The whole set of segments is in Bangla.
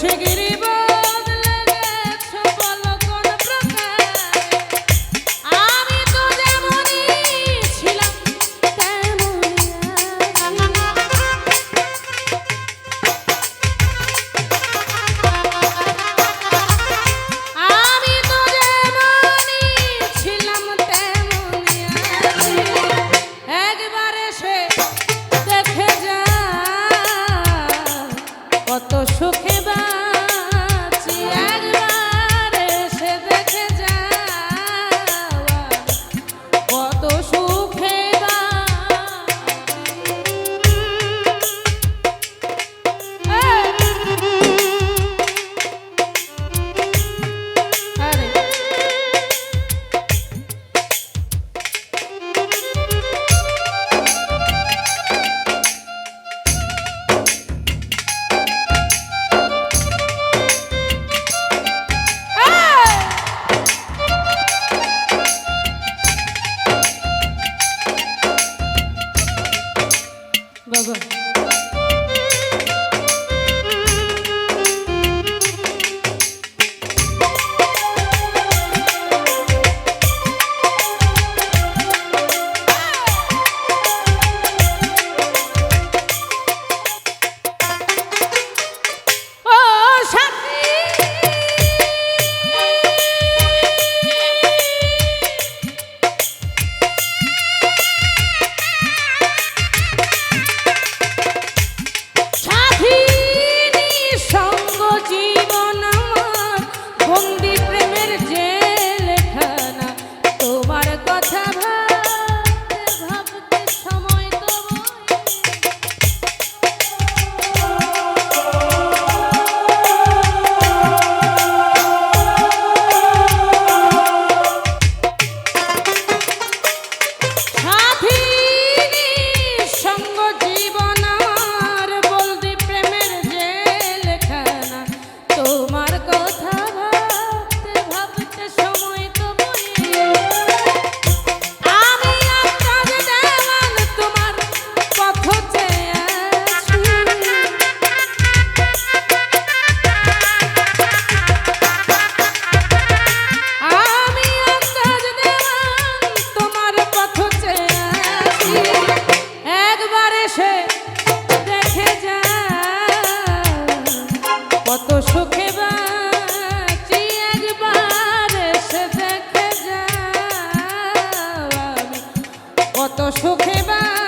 Shake it in. Bye.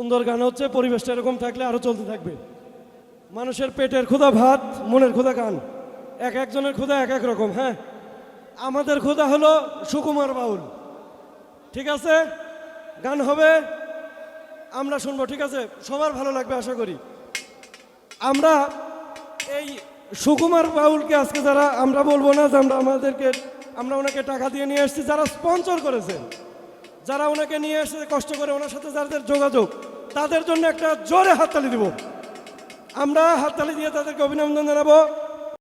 সুন্দর গান হচ্ছে, পরিবেশটা এরকম থাকলে আরও চলতে থাকবে। মানুষের পেটের ক্ষুধা ভাত, মনের ক্ষুধা গান। এক একজনের ক্ষুধা এক এক রকম হ্যাঁ? আমাদের ক্ষুধা হলো সুকুমার বাউল। ঠিক আছে? গান হবে, আমরা শুনব, ঠিক আছে? সবার ভালো লাগবে, আশা করি। আমরা এই সুকুমার বাউলকে আজকে যারা, আমরা বলব না যে আমরা আমাদেরকে, আমরা ওনাকে টাকা দিয়ে নিয়ে এসেছি, যারা স্পন্সর করেছে যারা ওনাকে নিয়ে এসে কষ্ট করে ওনার সাথে যাদের যোগাযোগ, তাদের জন্য একটা জোরে হাততালি দিব। আমরা হাততালি দিয়ে তাদেরকে অভিনন্দন জানাব।